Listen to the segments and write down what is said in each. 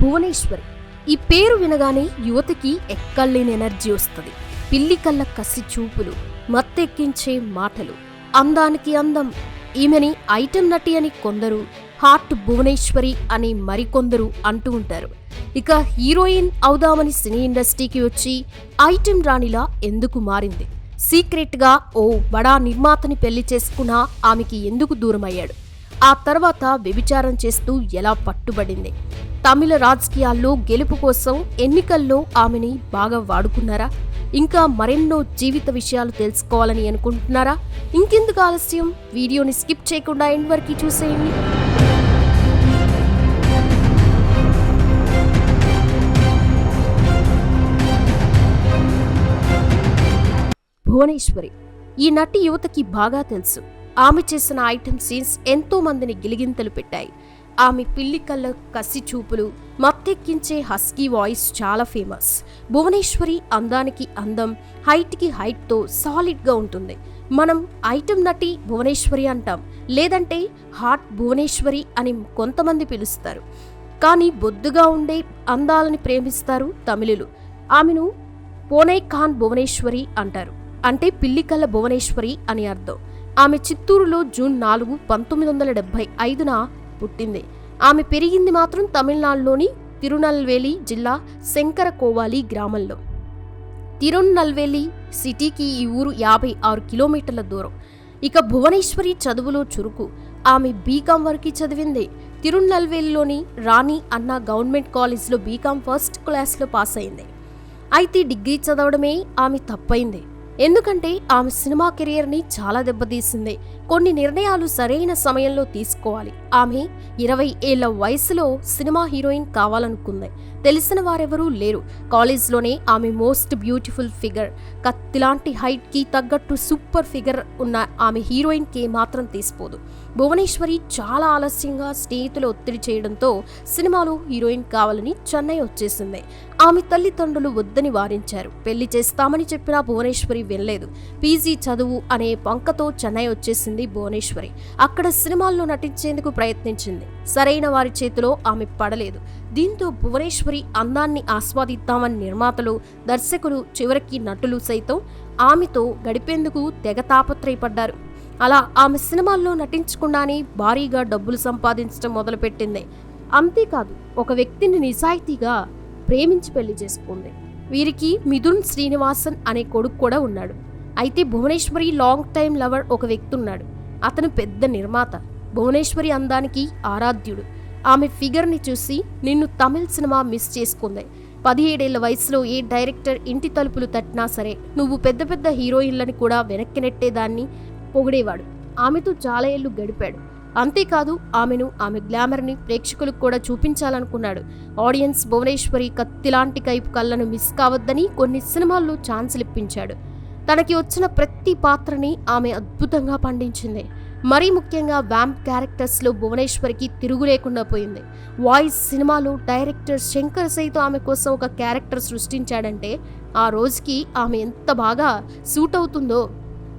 భువనేశ్వరి. ఈ పేరు వినగానే యువతికి ఎక్కలేని ఎనర్జీ వస్తుంది. పిల్లి కళ్ళ కసి చూపులు మత్తెక్కించే మాటలు అందానికి అందం. ఈమెని ఐటెం నటి అని కొందరు హార్ట్ భువనేశ్వరి అని మరికొందరు అంటూ ఉంటారు. ఇక హీరోయిన్ అవుదామని సినీ ఇండస్ట్రీకి వచ్చి ఐటెం రాణిలా ఎందుకు మారింది? సీక్రెట్గా ఓ బడా నిర్మాతని పెళ్ళి చేసుకున్నా ఆమెకి ఎందుకు దూరమయ్యాడు? ఆ తర్వాత వ్యభిచారం చేస్తూ ఎలా పట్టుబడింది? తమిళ రాజకీయాల్లో గెలుపు కోసం ఎన్నికల్లో ఆమెని బాగా వాడుకున్నారా? ఇంకా మరెన్నో జీవిత విషయాలు తెలుసుకోవాలని అనుకుంటున్నారా? ఇంకెందుకు ఆలస్యం? వీడియోని స్కిప్ చేయకుండా ఎండ్ వరకు చూసేయండి. భువనేశ్వరి ఈ నటి యువతకి బాగా తెలుసు. ఆమె చేసిన ఐటమ్ సీన్స్ ఎంతో మందిని గిలిగింతలు పెట్టాయి. ఆమె పిల్లి కళ్ళ కసి చూపులు మత్తెక్కించే హస్కీ వాయిస్ చాలా ఫేమస్. భువనేశ్వరి అందానికి అందం హైట్కి హైట్తో సాలిడ్గా ఉంటుంది. మనం ఐటమ్ నటి భువనేశ్వరి అంటాం లేదంటే హాట్ భువనేశ్వరి అని కొంతమంది పిలుస్తారు. కానీ బొద్దుగా ఉండే అందాలని ప్రేమిస్తారు తమిళులు. ఆమెను పోనే ఖాన్ భువనేశ్వరి అంటారు. అంటే పిల్లికల్ల భువనేశ్వరి అని అర్థం. ఆమె చిత్తూరులో జూన్ నాలుగు పంతొమ్మిది వందల డెబ్బై ఐదున పుట్టింది. ఆమె పెరిగింది మాత్రం తమిళనాడులోని తిరునల్వేలి జిల్లా శంకరకోవాలి గ్రామంలో. తిరునల్వేలి సిటీకి ఈ ఊరు యాభై ఆరు కిలోమీటర్ల దూరం. ఇక భువనేశ్వరి చదువులో చురుకు. ఆమె బీకాం వరకు చదివింది. తిరునల్వేలిలోని రాణి అన్న గవర్నమెంట్ కాలేజ్లో బీకాం ఫస్ట్ క్లాస్లో పాస్ అయింది. అయితే డిగ్రీ చదవడమే ఆమె తప్పైంది. ఎందుకంటే ఆమె సినిమా కెరియర్ని చాలా దెబ్బతీసింది. కొన్ని నిర్ణయాలు సరైన సమయంలో తీసుకోవాలి. ఆమె ఇరవై ఏళ్ళ వయసులో సినిమా హీరోయిన్ కావాలనుకుంది. తెలిసిన వారెవరూ లేరు. కాలేజ్లోనే ఆమె మోస్ట్ బ్యూటిఫుల్ ఫిగర్. కత్తిలాంటి హైట్కి తగ్గట్టు సూపర్ ఫిగర్ ఉన్న ఆమె హీరోయిన్కి మాత్రం తీసిపోదు. భువనేశ్వరి చాలా ఆలస్యంగా స్నేహితులు ఒత్తిడి చేయడంతో సినిమాలో హీరోయిన్ కావాలని చెన్నై వచ్చేసింది. ఆమె తల్లిదండ్రులు వద్దని వారించారు. పెళ్ళి చేస్తామని చెప్పినా భువనేశ్వరి వినలేదు. పీజీ చదువు అనే పంకతో చెన్నై వచ్చేసింది. భువనేశ్వరి. అక్కడ సినిమాల్లో నటించేందుకు ప్రయత్నించింది. సరైన వారి చేతిలో ఆమె పడలేదు. దీంతో భువనేశ్వరి అందాన్ని ఆస్వాదిద్దామని నిర్మాతలు దర్శకులు చివరికి నటులు సైతం ఆమెతో గడిపేందుకు తెగ తాపత్రయపడ్డారు. అలా ఆమె సినిమాల్లో నటించకుండానే భారీగా డబ్బులు సంపాదించడం మొదలుపెట్టింది. అంతేకాదు ఒక వ్యక్తిని నిజాయితీగా ప్రేమించి పెళ్ళి చేసుకుంది. వీరికి మిథున్ శ్రీనివాసన్ అనే కొడుకు కూడా ఉన్నాడు. అయితే భువనేశ్వరి లాంగ్ టైం లవర్ ఒక వ్యక్తి ఉన్నాడు అతను పెద్ద నిర్మాత. భువనేశ్వరి అందానికి ఆరాధ్యుడు. ఆమె ఫిగర్ని చూసి నిన్ను తమిళ్ సినిమా మిస్ చేసుకుంది. పదిహేడేళ్ళ వయసులో ఏ డైరెక్టర్ ఇంటి తలుపులు తట్టినా సరే నువ్వు పెద్ద పెద్ద హీరోయిన్లని కూడా వెనక్కి నెట్టేదాన్ని పొగిడేవాడు. ఆమెతో చాలా ఏళ్ళు గడిపాడు. అంతేకాదు ఆమెను ఆమె గ్లామర్ని ప్రేక్షకులకు కూడా చూపించాలనుకున్నాడు. ఆడియన్స్ భువనేశ్వరి కత్తిలాంటి కైపు కళ్ళను మిస్ కావద్దని కొన్ని సినిమాల్లో ఛాన్సులు ఇప్పించాడు తనకి వచ్చిన ప్రతి పాత్రని ఆమె అద్భుతంగా పండించింది. మరీ ముఖ్యంగా వ్యాంప్ క్యారెక్టర్స్లో భువనేశ్వరికి తిరుగు లేకుండా పోయింది. వాయిస్ సినిమాలో డైరెక్టర్ శంకర్ సైతం ఆమె కోసం ఒక క్యారెక్టర్ సృష్టించాడంటే ఆ రోజుకి ఆమె ఎంత బాగా సూట్ అవుతుందో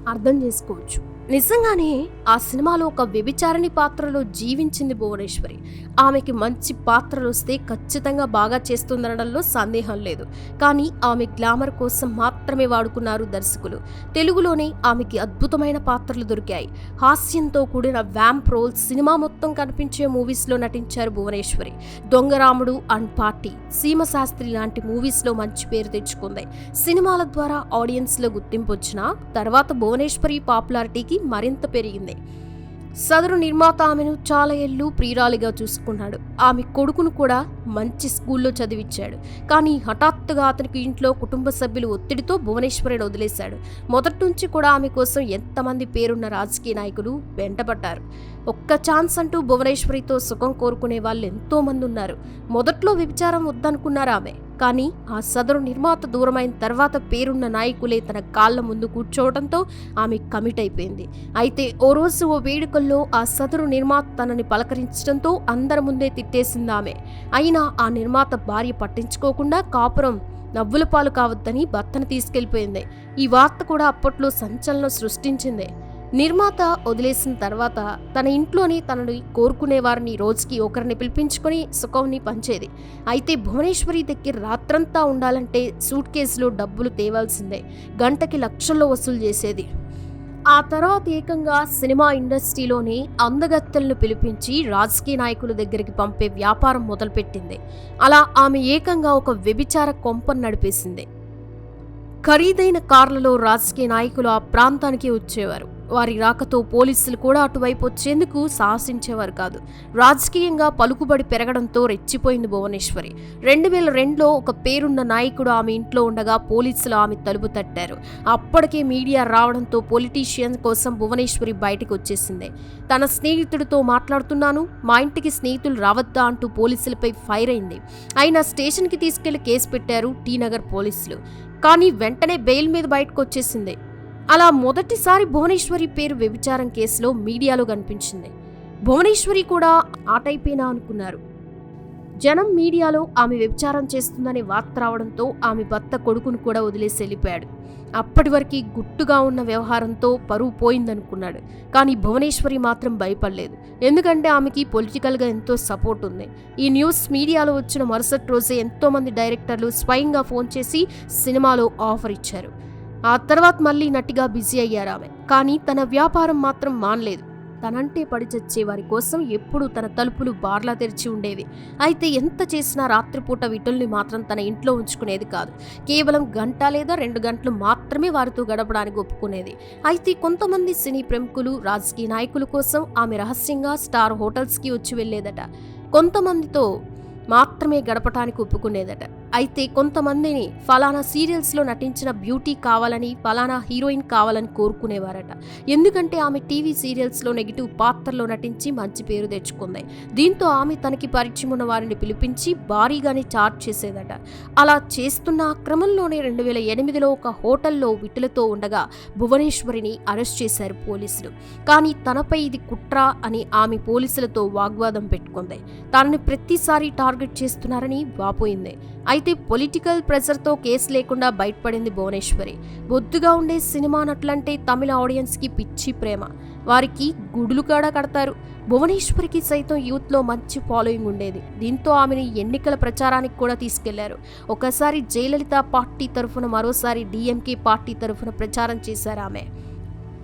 అర్థం చేసుకోవచ్చు. నిజంగానే ఆ సినిమాలో ఒక వ్యభిచారిణి పాత్రలో జీవించింది భువనేశ్వరి. ఆమెకి మంచి పాత్రలు వస్తే ఖచ్చితంగా బాగా చేస్తుందనడంలో సందేహం లేదు. కానీ ఆమె గ్లామర్ కోసం మాత్రమే వాడుకున్నారు దర్శకులు. తెలుగులోనే ఆమెకి అద్భుతమైన పాత్రలు దొరికాయి. హాస్యంతో కూడిన వ్యాంప్ రోల్ సినిమా మొత్తం కనిపించే మూవీస్లో నటించారు భువనేశ్వరి. దొంగరాముడు అండ్ పార్టీ సీమశాస్త్రి లాంటి మూవీస్లో మంచి పేరు తెచ్చుకుంది. సినిమాల ద్వారా ఆడియన్స్లో గుర్తింపు వచ్చినా తర్వాత భువనేశ్వరి పాపులారిటీకి మరింత పెరిగింది. సదరు నిర్మాత ఆమెను చాలా ఏళ్ళు ప్రియురాలిగా చూసుకున్నాడు. ఆమె కొడుకును కూడా మంచి స్కూల్లో చదివించాడు కానీ హఠాత్తుగా అతనికి ఇంట్లో కుటుంబ సభ్యులు ఒత్తిడితో భువనేశ్వరిని వదిలేశాడు. మొదటి నుంచి కూడా ఆమె కోసం ఎంతమంది పేరున్న రాజకీయ నాయకులు వెంటబడ్డారు. ఒక్క ఛాన్స్ అంటూ భువనేశ్వరితో సుఖం కోరుకునే వాళ్ళు ఎంతో మంది ఉన్నారు. మొదట్లో వ్యభిచారం వద్దనుకున్నారు ఆమె. కానీ ఆ సదరు నిర్మాత దూరమైన తర్వాత పేరున్న నాయకులే తన కాళ్ళ ముందు కూర్చోవడంతో ఆమె కమిట్ అయిపోయింది. అయితే ఓ రోజు ఓ వేడుకల్లో ఆ సదరు నిర్మాత తనని పలకరించడంతో అందరి ముందే తిట్టేసింది ఆమె. అయినా ఆ నిర్మాత భార్య పట్టించుకోకుండా కాపురం నవ్వుల పాలు కావద్దని భర్తను తీసుకెళ్ళిపోయింది ఈ వార్త కూడా అప్పట్లో సంచలనం సృష్టించింది. నిర్మాత వదిలేసిన తర్వాత తన ఇంట్లోనే తనని కోరుకునే వారిని రోజుకి ఒకరిని పిలిపించుకొని సుఖంని పంచేది. అయితే భువనేశ్వరి దగ్గర రాత్రంతా ఉండాలంటే సూట్ కేసులో డబ్బులు తేవాల్సిందే. గంటకి లక్షల్లో వసూలు చేసేది. ఆ తర్వాత ఏకంగా సినిమా ఇండస్ట్రీలోని అందగత్తెలను పిలిపించి రాజకీయ నాయకుల దగ్గరికి పంపే వ్యాపారం మొదలుపెట్టింది. అలా ఆమె ఏకంగా ఒక వ్యభిచార కొంపను నడిపేసింది. ఖరీదైన కార్లలో రాజకీయ నాయకులు ఆ ప్రాంతానికి వచ్చేవారు. వారి రాకతో పోలీసులు కూడా అటువైపు వచ్చేందుకు సాహసించేవారు కాదు. రాజకీయంగా పలుకుబడి పెరగడంతో రెచ్చిపోయింది భువనేశ్వరి. రెండు వేల రెండులో ఒక పేరున్న నాయకుడు ఆమె ఇంట్లో ఉండగా పోలీసులు ఆమె తలుపు తట్టారు. అప్పటికే మీడియా రావడంతో పొలిటీషియన్ కోసం భువనేశ్వరి బయటకు వచ్చేసింది. తన స్నేహితుడితో మాట్లాడుతున్నాను మా ఇంటికి స్నేహితులు రావద్దా అంటూ పోలీసులపై ఫైర్ అయింది. అయినా స్టేషన్కి తీసుకెళ్ళి కేసు పెట్టారు టీ నగర్ పోలీసులు. కానీ వెంటనే బెయిల్ మీద బయటకు వచ్చేసింది అలా మొదటిసారి భువనేశ్వరి పేరు వ్యభిచారం కేసులో మీడియాలో కనిపించింది. భువనేశ్వరి కూడా ఆటైపోయినా అనుకున్నారు. జనం మీడియాలో ఆమె వ్యభిచారం చేస్తుందనే వార్త రావడంతో ఆమె భర్త కొడుకును కూడా వదిలేసి వెళ్ళిపోయాడు. అప్పటి వరకు గుట్టుగా ఉన్న వ్యవహారంతో పరువు పోయిందనుకున్నాడు. కానీ భువనేశ్వరి మాత్రం భయపడలేదు. ఎందుకంటే ఆమెకి పొలిటికల్గా ఎంతో సపోర్ట్ ఉంది. ఈ న్యూస్ మీడియాలో వచ్చిన మరుసటి రోజే ఎంతోమంది డైరెక్టర్లు స్వయంగా ఫోన్ చేసి సినిమాలో ఆఫర్ ఇచ్చారు. ఆ తర్వాత మళ్ళీ నటిగా బిజీ అయ్యారు ఆమె. కానీ తన వ్యాపారం మాత్రం మానలేదు. తనంటే పడి చచ్చే వారి కోసం ఎప్పుడూ తన తలుపులు బార్లా తెరిచి ఉండేవి. అయితే ఎంత చేసినా రాత్రిపూట విటుల్ని మాత్రం తన ఇంట్లో ఉంచుకునేది కాదు. కేవలం గంట లేదా రెండు గంటలు మాత్రమే వారితో గడపడానికి ఒప్పుకునేది. అయితే కొంతమంది సినీ ప్రముఖులు రాజకీయ నాయకుల కోసం ఆమె రహస్యంగా స్టార్ హోటల్స్కి వచ్చి వెళ్ళేదట. కొంతమందితో మాత్రమే గడపటానికి ఒప్పుకునేదట. అయితే కొంతమందిని ఫలానా సీరియల్స్లో నటించిన బ్యూటీ కావాలని ఫలానా హీరోయిన్ కావాలని కోరుకునేవారట. ఎందుకంటే ఆమె టీవీ సీరియల్స్లో నెగిటివ్ పాత్రలో నటించి మంచి పేరు తెచ్చుకుంది. దీంతో ఆమె తనకి పరిచయం ఉన్న వారిని పిలిపించి భారీగానే చార్జ్ చేసేదట. అలా చేస్తున్న ఆ క్రమంలోనే రెండు వేల ఎనిమిదిలో ఒక హోటల్లో విటులతో ఉండగా భువనేశ్వరిని అరెస్ట్ చేశారు పోలీసులు. కానీ తనపై ఇది కుట్ర అని ఆమె పోలీసులతో వాగ్వాదం పెట్టుకుంది. తనని ప్రతిసారి టార్గెట్ చేస్తున్నారని వాపోయింది. అయితే పొలిటికల్ ప్రెషర్తో కేసు లేకుండా బయటపడింది భువనేశ్వరి. బొద్దుగా ఉండే సినిమా నటులంటే తమిళ ఆడియన్స్కి పిచ్చి ప్రేమ. వారికి గుడులు కూడా కడతారు. భువనేశ్వరికి సైతం యూత్లో మంచి ఫాలోయింగ్ ఉండేది. దీంతో ఆమెను ఎన్నికల ప్రచారానికి కూడా తీసుకెళ్ళారు. ఒకసారి జయలలిత పార్టీ తరఫున మరోసారి డిఎంకే పార్టీ తరఫున ప్రచారం చేశారు ఆమె.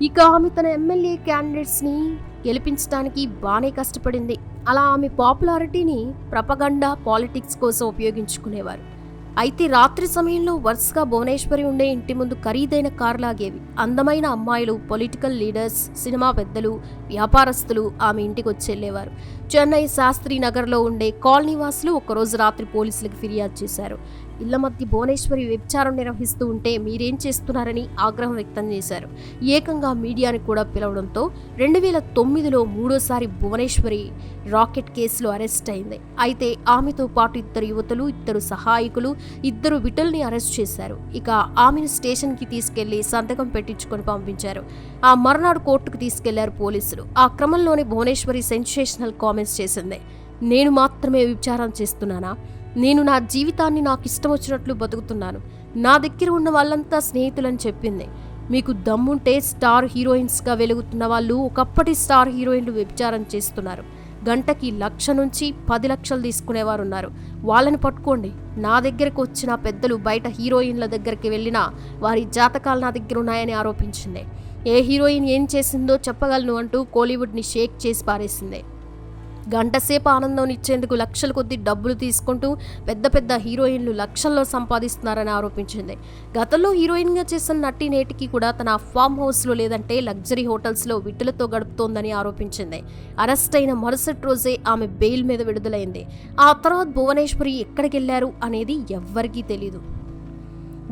ఇక ఆమె తన ఎమ్మెల్యే క్యాండిడేట్స్ని గెలిపించడానికి బాగానే కష్టపడింది. అలా ఆమె పాపులారిటీని ప్రపగండా పాలిటిక్స్ కోసం ఉపయోగించుకునేవారు. అయితే రాత్రి సమయంలో వరుసగా భువనేశ్వరి ఉండే ఇంటి ముందు ఖరీదైన కార్లాగేవి అందమైన అమ్మాయిలు పొలిటికల్ లీడర్స్ సినిమా పెద్దలు వ్యాపారస్తులు ఆమె ఇంటికి వచ్చెళ్ళేవారు చెన్నై శాస్త్రి నగర్లో ఉండే కాలనీ వాసులు ఒకరోజు రాత్రి పోలీసులకు ఫిర్యాదు చేశారు. ఇళ్ళ మధ్య భువనేశ్వరి వ్యభిచారం నిర్వహిస్తూ ఉంటే మీరేం చేస్తున్నారని ఆగ్రహం వ్యక్తం చేశారు. ఏకంగా మీడియాని కూడా పిలవడంతో రెండు వేల తొమ్మిదిలో మూడోసారి భువనేశ్వరి రాకెట్ కేసులో అరెస్ట్ అయింది. అయితే ఆమెతో పాటు ఇద్దరు యువతులు ఇద్దరు సహాయకులు ఇద్దరు విటల్ని అరెస్ట్ చేశారు. ఇక ఆమెను స్టేషన్కి తీసుకెళ్ళి సంతకం పెట్టించుకొని పంపించారు. ఆ మర్నాడు కోర్టుకు తీసుకెళ్ళారు పోలీసులు. ఆ క్రమంలోనే భువనేశ్వరి సెన్సేషనల్ కామెంట్స్ చేసింది. నేను మాత్రమే విచారం చేస్తున్నానా? నేను నా జీవితాన్ని నాకు ఇష్టం వచ్చినట్లు బతుకుతున్నాను. నా దగ్గర ఉన్న వాళ్ళంతా స్నేహితులని చెప్పింది. మీకు దమ్ముంటే స్టార్ హీరోయిన్స్గా వెలుగుతున్న వాళ్ళు ఒకప్పటి స్టార్ హీరోయిన్లు వ్యభిచారం చేస్తున్నారు. గంటకి లక్ష నుంచి పది లక్షలు తీసుకునేవారు ఉన్నారు వాళ్ళని పట్టుకోండి. నా దగ్గరకు వచ్చిన పెద్దలు బయట హీరోయిన్ల దగ్గరికి వెళ్ళినా వారి జాతకాలు నా దగ్గర ఉన్నాయని ఆరోపించింది. ఏ హీరోయిన్ ఏం చేసిందో చెప్పగలను అంటూ కోలీవుడ్ని షేక్ చేసి పారేసింది. గంటసేపు ఆనందం ఇచ్చేందుకు లక్షల కొద్ది డబ్బులు తీసుకుంటూ పెద్ద పెద్ద హీరోయిన్లు లక్షల్లో సంపాదిస్తున్నారని ఆరోపించింది. గతంలో హీరోయిన్గా చేసిన నటి నేటికి కూడా తన ఫామ్ హౌస్లో లేదంటే లగ్జరీ హోటల్స్లో విట్టులతో గడుపుతోందని ఆరోపించింది. అరెస్ట్ అయిన మరుసటి రోజే ఆమె బెయిల్ మీద విడుదలైంది. ఆ తర్వాత భువనేశ్వరి ఎక్కడికి వెళ్ళారు అనేది ఎవ్వరికీ తెలీదు.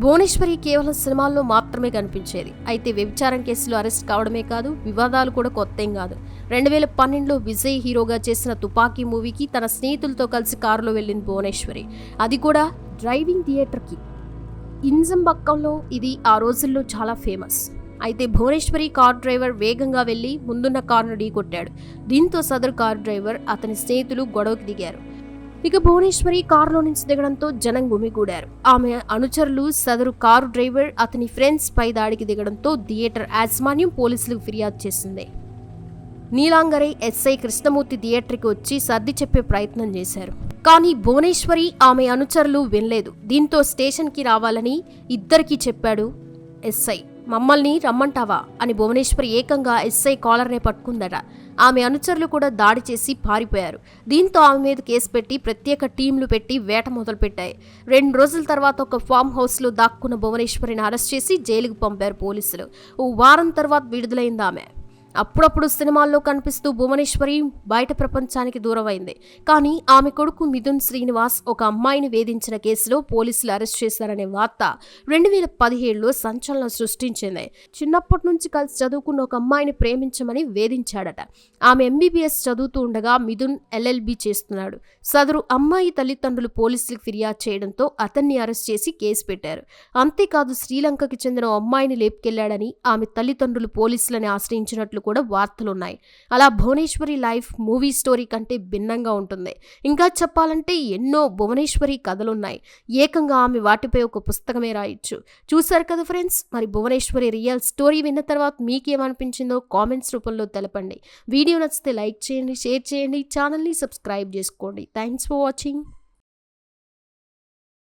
భువనేశ్వరి కేవలం సినిమాల్లో మాత్రమే కనిపించేది. అయితే వ్యభిచారం కేసులో అరెస్ట్ కావడమే కాదు వివాదాలు కూడా కొత్తేం కాదు. రెండు వేల పన్నెండులో విజయ్ హీరోగా చేసిన తుపాకీ మూవీకి తన స్నేహితులతో కలిసి కారులో వెళ్ళింది భువనేశ్వరి. అది కూడా డ్రైవింగ్ థియేటర్కి. ఇంజంబక్కంలో ఇది ఆ రోజుల్లో చాలా ఫేమస్. అయితే భువనేశ్వరి కార్ డ్రైవర్ వేగంగా వెళ్ళి ముందున్న కారును ఢీకొట్టాడు. దీంతో సదరు కార్ డ్రైవర్ అతని స్నేహితులు గొడవకి దిగారు. ఇక భువనేశ్వరి కారులో నుంచి దిగడంతో జనం గుమిగూడారు. ఆమె అనుచరులు సదరు కారు డ్రైవర్ అతని ఫ్రెండ్స్ పై దాడికి దిగడంతో థియేటర్ యాజమాన్యం పోలీసులకు ఫిర్యాదు చేసింది. నీలాంగరై ఎస్ఐ కృష్ణమూర్తి థియేటర్కి వచ్చి సర్ది చెప్పే ప్రయత్నం చేశారు. కానీ భువనేశ్వరి ఆమె అనుచరులు వినలేదు. దీంతో స్టేషన్కి రావాలని ఇద్దరికీ చెప్పాడు ఎస్ఐ. మమ్మల్ని రమ్మంటావా? అని భువనేశ్వరి ఏకంగా ఎస్ఐ కాలర్నే పట్టుకుందట. ఆమె అనుచరులు కూడా దాడి చేసి పారిపోయారు. దీంతో ఆమె మీద కేసు పెట్టి ప్రత్యేక టీంలు పెట్టి వేట మొదలుపెట్టాయి. రెండు రోజుల తర్వాత ఒక ఫామ్ హౌస్లో దాక్కున్న భువనేశ్వరిని అరెస్ట్ చేసి జైలుకు పంపారు పోలీసులు. ఓ వారం తర్వాత విడుదలైంది ఆమె. అప్పుడప్పుడు సినిమాల్లో కనిపిస్తూ భువనేశ్వరి బయట ప్రపంచానికి దూరమైంది. కానీ ఆమె కొడుకు మిథున్ శ్రీనివాస్ ఒక అమ్మాయిని వేధించిన కేసులో పోలీసులు అరెస్ట్ చేశారనే వార్త రెండు వేల పదిహేడులో సంచలనం సృష్టించింది. చిన్నప్పటి నుంచి కలిసి చదువుకున్న ఒక అమ్మాయిని ప్రేమించమని వేధించాడట. ఆమె ఎంబీబీఎస్ చదువుతూ ఉండగా మిథున్ ఎల్ఎల్బి చేస్తున్నాడు. సదరు అమ్మాయి తల్లిదండ్రులు పోలీసులకు ఫిర్యాదు చేయడంతో అతన్ని అరెస్ట్ చేసి కేసు పెట్టారు. అంతేకాదు శ్రీలంకకి చెందిన అమ్మాయిని లేపుకెళ్ళాడని ఆమె తల్లిదండ్రులు పోలీసులని ఆశ్రయించినట్లు కూడా వార్తలున్నాయి. అలా భువనేశ్వరి లైఫ్ మూవీ స్టోరీ కంటే భిన్నంగా ఉంటుంది. ఇంకా చెప్పాలంటే ఎన్నో భువనేశ్వరి కథలున్నాయి. ఏకంగా ఆమె వాటిపై ఒక పుస్తకమే రాయొచ్చు. చూశారు కదా ఫ్రెండ్స్? మరి భువనేశ్వరి రియల్ స్టోరీ విన్న తర్వాత మీకేమనిపించిందో కామెంట్స్ రూపంలో తెలపండి. వీడియో నచ్చితే లైక్ చేయండి షేర్ చేయండి ఛానల్ని సబ్స్క్రైబ్ చేసుకోండి. Thanks for watching.